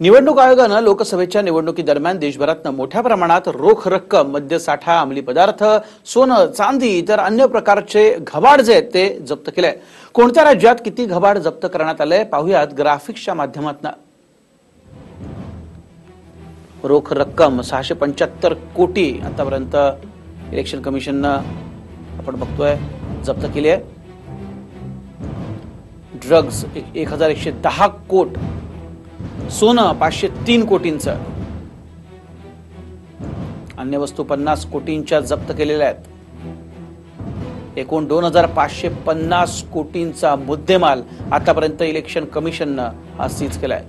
निवडणूक आयोगानं लोकसभेच्या निवडणुकीदरम्यान देशभरात मोठ्या प्रमाणात रोख रक्कम मद्यसाठा अंमली पदार्थ सोनं चांदी इतर अन्य प्रकारचे घबाड जे आहेत ते जप्त केले कोणत्या राज्यात किती घबाड जप्त करण्यात आलंय पाहुयात ग्राफिक्सच्या माध्यमातून. रोख रक्कम सहाशे पंच्याहत्तर कोटी आतापर्यंत इलेक्शन कमिशननं आपण बघतोय जप्त केली आहे. ड्रग्ज एक हजार एकशे दहा कोट सोनं पाचशे तीन कोटींचं. अन्य वस्तू पन्नास कोटींच्या जप्त केलेल्या आहेत. एकूण दोन हजार पाचशे पन्नास कोटींचा मुद्देमाल आतापर्यंत इलेक्शन कमिशननं हा सीज केलाय.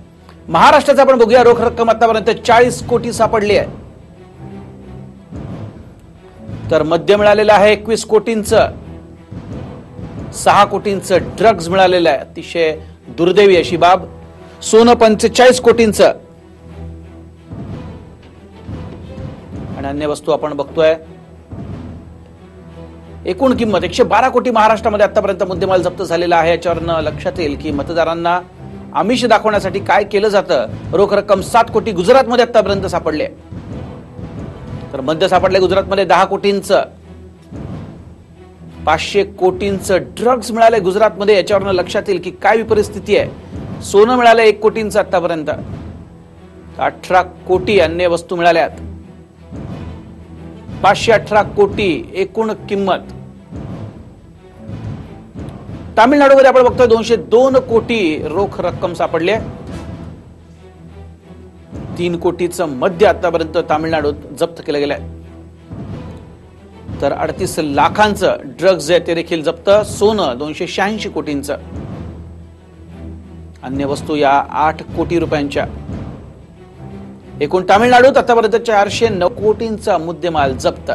महाराष्ट्राचा आपण बघूया. रोख रक्कम आतापर्यंत चाळीस कोटी सापडली आहे. तर मद्य मिळालेलं आहे एकवीस कोटींचं. सहा कोटींचं ड्रग्ज मिळालेलं आहे. अतिशय दुर्दैवी अशी बाब. सोनं पंचेचाळीस कोटींचं. आणि अन्य वस्तू आपण बघतोय. एकूण किंमत एकशे बारा कोटी महाराष्ट्रामध्ये आतापर्यंत मुद्देमाल जप्त झालेला आहे. याच्यावरनं लक्षात येईल की मतदारांना आमिष दाखवण्यासाठी काय केलं जातं? रोख रक्कम सात कोटी गुजरातमध्ये आतापर्यंत सापडले तर मध्य सापडले गुजरातमध्ये दहा कोटींचं. पाचशे कोटींचं ड्रग्ज मिळाले गुजरातमध्ये. याच्यावरनं लक्षात येईल की काय परिस्थिती आहे. सोनं मिळालं एक कोटींचं आतापर्यंत. अठरा कोटी अन्य वस्तू मिळाल्यात. पाचशे अठरा कोटी एकूण किंमत. तामिळनाडूमध्ये आपण बघतोय दोनशे दोन कोटी रोख रक्कम सापडली तीन कोटीचं मध्य आतापर्यंत तामिळनाडूत जप्त केलं गेलंय. तर अडतीस लाखांचं ड्रग्ज आहे ते देखील जप्त सोनं दोनशे शहाऐंशी कोटींचं. अन्य वस्तू या आठ कोटी रुपयांच्या. एकूण तामिळनाडूत आतापर्यंत चारशे नऊ कोटींचा मुद्देमाल जप्त.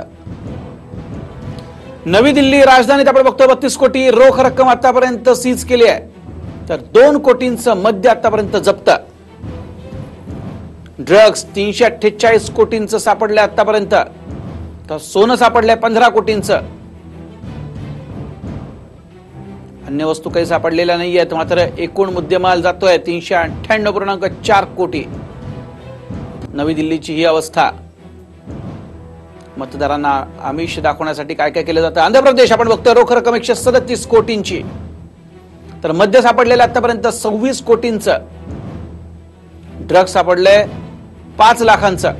नवी दिल्ली राजधानीत आपण बघतो बत्तीस कोटी रोख रक्कम आतापर्यंत सीज केली आहे. तर दोन कोटींचं मध्य आतापर्यंत जप्त. ड्रग्ज तीनशे अठ्ठेचाळीस कोटींचं सापडलं आतापर्यंत. तर सोनं सापडलंय पंधरा कोटींचं. अन्य वस्तू काही सापडलेल्या नाही आहेत मात्र एकूण मुद्देमाल जातोय. तीनशे अठ्ठ्याण्णव पूर्णांक चार कोटी. नवी दिल्लीची ही अवस्था. मतदारांना आमिष दाखवण्यासाठी काय काय केलं जातं? आंध्र प्रदेश आपण बघतोय रोख रक्कम एकशे सदतीस कोटींची. तर मध्य सापडलेलं आतापर्यंत सव्वीस कोटींचं. ड्रग्ज सापडलंय पाच लाखांचं.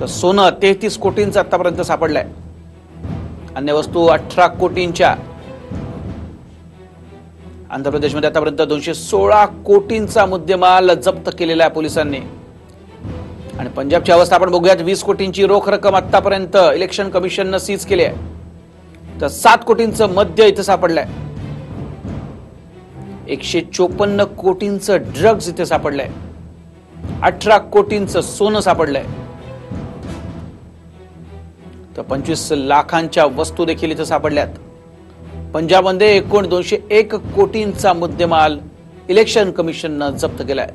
तर सोनं तेहतीस कोटींचं आतापर्यंत सापडलंय. अन्य वस्तू अठरा कोटींच्या. आंध्र प्रदेशमध्ये आतापर्यंत दोनशे सोळा कोटींचा मुद्देमाल जप्त केलेला आहे पोलिसांनी. आणि पंजाबची अवस्था आपण बघूयात वीस कोटींची रोख रक्कम आतापर्यंत इलेक्शन कमिशननं सीज केली आहे. तर सात कोटींचं मद्य इथं सापडलंय. एकशे चोपन्न कोटींचं ड्रग्ज इथे सापडलंय. अठरा कोटींचं सोनं सापडलंय. तर पंचवीस लाखांच्या वस्तू देखील इथं सापडल्यात. पंजाबमध्ये एकूण दोनशे एक कोटींचा मुद्देमाल इलेक्शन कमिशननं जप्त केलाय.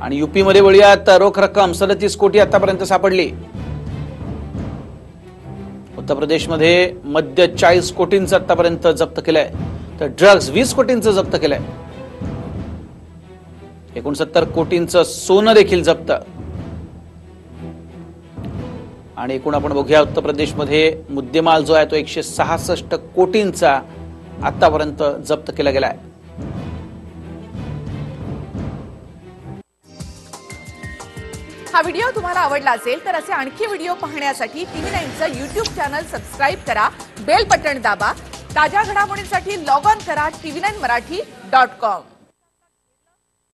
आणि युपीमध्ये वळूयात रोख रक्कम सदतीस कोटी आतापर्यंत सापडली. उत्तर प्रदेशमध्ये मद्य चाळीस कोटींचं आतापर्यंत जप्त केलंय. तर ड्रग्ज वीस कोटींचं जप्त केलंय. एकोणसत्तर कोटींचं सोनं देखील जप्त. आणि एकूण आपण बघूया उत्तर प्रदेशमध्ये मुद्देमाल जो आहे तो एकशे सहासष्ट कोटींचा आतापर्यंत जप्त केला गेला आहे. हा व्हिडिओ तुम्हाला आवडला असेल तर असे आणखी व्हिडिओ पाहण्यासाठी टीव्ही नाईनचं युट्यूब चॅनल सबस्क्राईब करा बेल बटन दाबा ताज्या घडामोडींसाठी लॉग ऑन करा TV nine Marathi dot com.